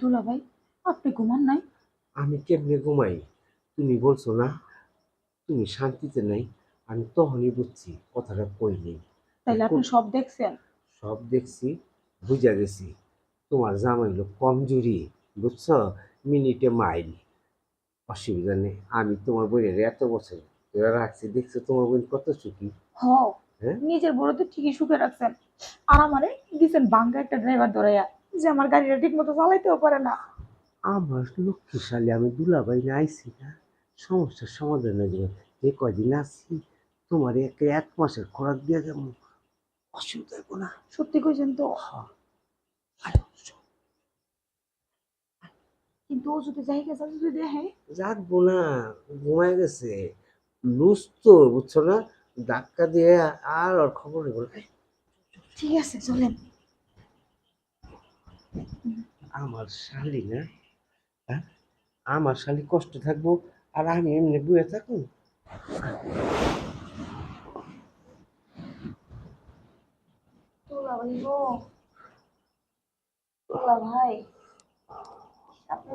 দুলা ভাই আপনি ঘুমান নাই? আমি কেমনে ঘুমাই? তুমি বলছো না তুমি শান্তিতে নাই আমি তখনই বুঝছি কথাটা কই নেই। তাইলে আপনি সব দেখছেন? সব দেখছি বুঝা গেছি তোমার জামাই হলো কমজোরি বুঝছ? মিনিটে মাইল। অসুবিধা নেই আমি তোমার বোনের এত বছর ধরে রাখছি দেখছ তোমার বোন কত সুখী? হ হ্যাঁ? নিজের বড় তো ঠিকই সুখে রাখছেন। আর আমারে দিছেন বাঙ্গা একটা ড্রাইভার ধরাইয়া। যে আমার গাড়িটা ঠিক মতো চালাইতেও পারে না। আমার লক্ষ্মীশালী আমি দুলাভাই না আইছি না। সমস্যার সমাধানের জন্য যে কদিন আসছি তোমার একে এক মাসের খোরাক দিয়ে যাব। অসুবিধা হইব না। সত্যি কইছেন তো। কিন্তু ও যদি যাই গেছে যদি দেখে জাগবো না ঘুমায় গেছে। লুজ তো বুঝছ না? ধাক্কা দিয়ে আর ওর খবর ঠিক আছে চলেন। আমার শালি না হ্যাঁ? আমার শালি কষ্ট থাকব, আর আমি এমনি বুয়ে থাকব। ভাই আপনি